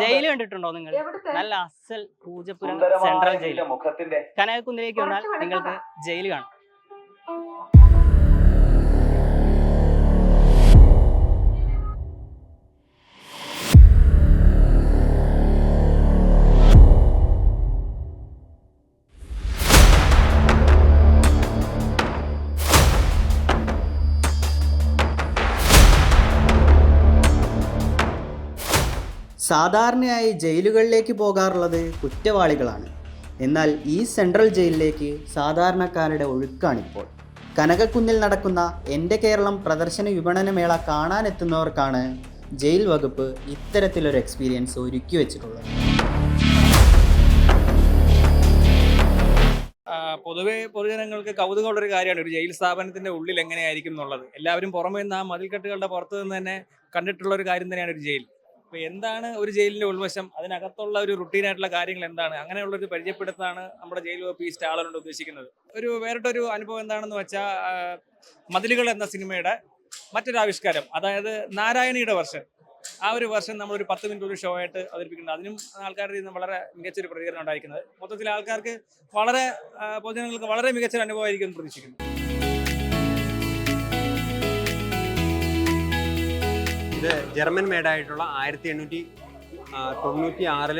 Jail കണ്ടിട്ടുണ്ടോ നിങ്ങൾ? നല്ല അസൽ പൂജപ്പുരം സെൻട്രൽ ജയിൽ മുഖത്തിന്റെ കനകക്കുന്നിലേക്ക് വന്നാൽ നിങ്ങൾക്ക് ജയിൽ കാണാം. സാധാരണയായി ജയിലുകളിലേക്ക് പോകാറുള്ളത് കുറ്റവാളികളാണ്. എന്നാൽ ഈ സെൻട്രൽ ജയിലിലേക്ക് സാധാരണക്കാരുടെ ഒഴുക്കാണിപ്പോൾ. കനകക്കുന്നിൽ നടക്കുന്ന എന്റെ കേരളം പ്രദർശന വിപണന മേള കാണാനെത്തുന്നവർക്കാണ് ജയിൽ വകുപ്പ് ഇത്തരത്തിലൊരു എക്സ്പീരിയൻസ് ഒരുക്കി വെച്ചിട്ടുള്ളത്. പൊതുവേ പൊതുജനങ്ങൾക്ക് കൗതുകമുള്ള ഒരു കാര്യമാണ്. ഒരു ജയിൽ സ്ഥാപനത്തിന്റെ ഉള്ളിൽ എങ്ങനെയായിരിക്കും എന്നുള്ളത്. എല്ലാവരും പുറമേ നിന്ന് ആ മതിൽക്കെട്ടുകളുടെ പുറത്തു നിന്ന് തന്നെ കണ്ടിട്ടുള്ള ഒരു കാര്യം തന്നെയാണ് ഒരു ജയിൽ. അപ്പൊ എന്താണ് ഒരു ജയിലിന്റെ ഉൾവശം? അതിനകത്തുള്ള ഒരു റുട്ടീൻ ആയിട്ടുള്ള കാര്യങ്ങൾ എന്താണ്? അങ്ങനെയുള്ള ഒരു പരിചയപ്പെടുത്താണ് നമ്മുടെ ജയിൽ വകുപ്പ് ഈ സ്റ്റാളുകൊണ്ട് ഉദ്ദേശിക്കുന്നത്. ഒരു വേറിട്ടൊരു അനുഭവം എന്താണെന്ന് വെച്ചാൽ മതിലുകൾ എന്ന സിനിമയുടെ മറ്റൊരു ആവിഷ്കാരം അതായത് നാരായണിയുടെ വർഷൻ ആ ഒരു വർഷം നമ്മൾ ഒരു പത്ത് മിനിറ്റ് ഒരു ഷോ ആയിട്ട് അവതരിപ്പിക്കുന്നത് അതിനും ആൾക്കാരുടെ നിന്ന് വളരെ മികച്ചൊരു പ്രതികരണം ഉണ്ടായിരിക്കുന്നത്. മൊത്തത്തിൽ ആൾക്കാർക്ക് വളരെ പൊതുജനങ്ങൾക്ക് വളരെ മികച്ചൊരു അനുഭവമായിരിക്കും പ്രതീക്ഷിക്കുന്നു. ഇത് ജർമ്മൻ മേഡായിട്ടുള്ള ആയിരത്തി എണ്ണൂറ്റി തൊണ്ണൂറ്റി ആറിൽ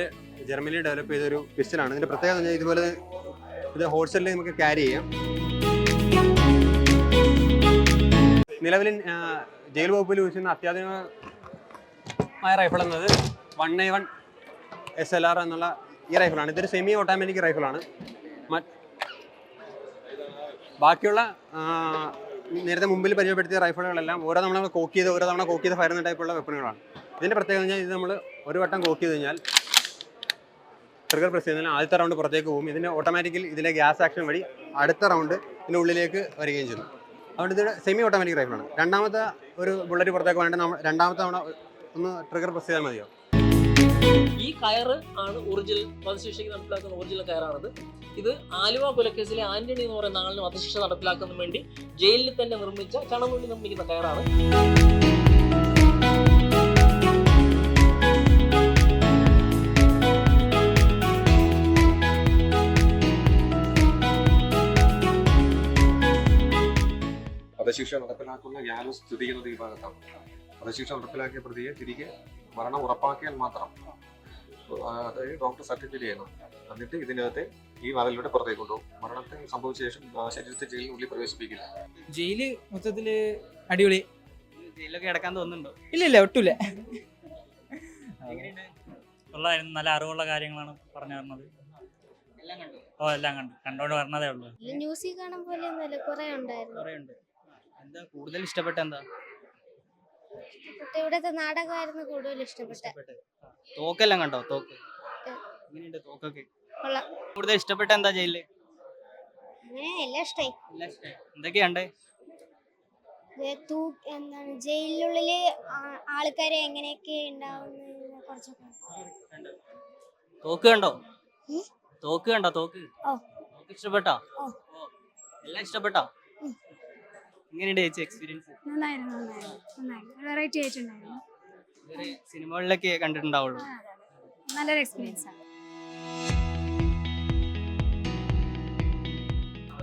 ജർമ്മനിയിൽ ഡെവലപ്പ് ചെയ്തൊരു പിസ്റ്റലാണ് ഇതിന്റെ പ്രത്യേകത എന്ന് ഇതുപോലെ ഇത് ഹോൾസെയിലിൽ നമുക്ക് ക്യാരി ചെയ്യാം. നിലവിൽ ജയിൽ വകുപ്പിൽ യൂസ് ചെയ്യുന്ന അത്യാധുനികമായ റൈഫിൾ എന്നത് one A one S L R എന്നുള്ള ഈ റൈഫിളാണ് ഇതൊരു സെമി ഓട്ടോമാറ്റിക് റൈഫിളാണ് ബാക്കിയുള്ള നേരത്തെ മുമ്പിൽ പരിചയപ്പെടുത്തിയ റൈഫിളുകളെല്ലാം ഓരോ തവണ കോക്ക് ചെയ്ത് ഓരോ തവണ കോക്ക് ചെയ്ത് ഫയർ ടൈപ്പുള്ള വെപ്പണുകളാണ് ഇതിന്റെ പ്രത്യേകത കഴിഞ്ഞാൽ ഇത് നമ്മൾ ഒരു വട്ടം കോക്ക് ചെയ്ത് കഴിഞ്ഞാൽ ട്രിഗർ പ്രസ് ചെയ്താൽ ആദ്യത്തെ റൗണ്ട് പുറത്തേക്ക് പോകും. ഇതിന്റെ ഓട്ടോമാറ്റിക്കലി ഇതിലെ ഗ്യാസ് ആക്ഷൻ വഴി അടുത്ത റൗണ്ട് ഇതിന്റെ ഉള്ളിലേക്ക് വരികയും ചെയ്യുന്നു അതുകൊണ്ട് ഇത് സെമി ഓട്ടോമാറ്റിക് റൈഫിളാണ് രണ്ടാമത്തെ ഒരു ബുള്ളറ്റ് പുറത്തേക്ക് വേണ്ടി നമ്മൾ രണ്ടാമത്തെ തവണ ഒന്ന് ട്രിഗർ പ്രസ് ചെയ്താൽ മതിയോ? ഈ കയറ് ആണ് ഒറിജിനൽ ഒറിജിനൽ കയറാണിത്. ഇത് ആലുവ കൊലക്കേസിലെ ആന്റണി എന്ന് പറയുന്ന ആളിന് വധശിക്ഷ നടപ്പിലാക്കുന്നതിന് വേണ്ടി ജയിലിൽ തന്നെ നിർമ്മിച്ച ചണമുള്ളി നിർമ്മിക്കുന്ന കയറാണ് വധശിക്ഷ നടപ്പിലാക്കുന്ന ഞാനും സ്തുതിക്കുന്നത് ഈ ഭാഗത്താണ്. വധശിക്ഷ നടപ്പിലാക്കിയ പ്രതിയെ തിരികെ മരണം ഉറപ്പാക്കിയാൽ മാത്രം അതായത് ഡോക്ടർ സർട്ടിഫിക്കറ്റ് ചെയ്യണം. എന്നിട്ട് ഇതിനകത്ത് ഈ വാതിലൂടെ പുറത്തേക്ക് കൊണ്ടുപോകും. മരണത്തെ സംഭവിച്ച ശേഷം ശരീരത്തെ ജയിലിനുള്ളിൽ പ്രവേശിപ്പിക്കില്ല. ജയിൽ മൊത്തത്തിൽ അടിപൊളി. ജയിലൊക്കെ കിടക്കാൻ തോന്നുന്നുണ്ടോ? ഇല്ല ഇല്ല ഒട്ടുമില്ല. ഉള്ളതായിരുന്നു നല്ല അറിവുള്ള കാര്യങ്ങളാണ് പറഞ്ഞു തരുന്നത് എല്ലാം കണ്ടു? ഓ എല്ലാം കണ്ടു. കണ്ടോണ്ട് പറഞ്ഞതേ ഉള്ളൂ. ന്യൂസിൽ കാണാൻ പോലെ ഒന്നുമല്ല കുറെ ഉണ്ടായിരുന്നു. എന്താ കൂടുതൽ ഇഷ്ടപ്പെട്ട എന്താ? ഇഷ്ടപ്പെട്ട ഇവിടുത്തെ നാടകമായിരുന്നു കൂടുതൽ ഇഷ്ടപ്പെട്ട ഇഷ്ടപ്പെട്ടത്. തോക്കെല്ലാം കണ്ടോ? തോക്ക്. എങ്ങനെയുണ്ട് തോക്കൊക്കെ? കൂടുതൽ ഇഷ്ടപ്പെട്ട എന്താ ജയിലിൽ? എല്ലാം ഇഷ്ടമായി എല്ലാം ഇഷ്ടമായി എന്തൊക്കെയുണ്ട്? തൂ എന്താണ് ജയിലിനുള്ളിൽ ആൾക്കാരെ എങ്ങനെയൊക്കെ ഉണ്ടാവുന്ന കുറച്ചൊക്കെ. തോക്ക് കണ്ടോ? തോക്ക് കണ്ടോ? തോക്ക്? ഓ. തോക്ക് ഇഷ്ടപ്പെട്ടോ. എല്ലാം ഇഷ്ടപ്പെട്ടോ. എങ്ങനെയുണ്ട് ചേച്ചി എക്സ്പീരിയൻസ് നന്നായിരുന്നു നന്നായിരുന്നു നന്നായിരുന്നു. വെറൈറ്റി ആയിട്ടുണ്ടായിരുന്നു. സിനിമകളിലൊക്കെ കണ്ടിട്ടുണ്ടാവുള്ളൂ. നല്ലൊരു എക്സ്പീരിയൻസ് ആണ്.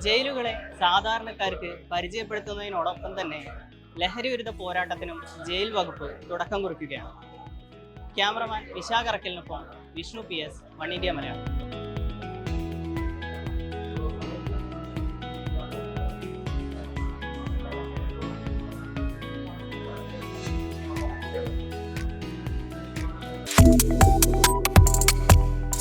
ജയിലുകളെ സാധാരണക്കാർക്ക് പരിചയപ്പെടുത്തുന്നതിനോടൊപ്പം തന്നെ ലഹരി വിരുദ്ധ പോരാട്ടത്തിനും ജയിൽ വകുപ്പ് തുടക്കം കുറിക്കുകയാണ്. Cameraman വിശാഖറക്കലിനൊപ്പം Vishnu P S one India Malayalam.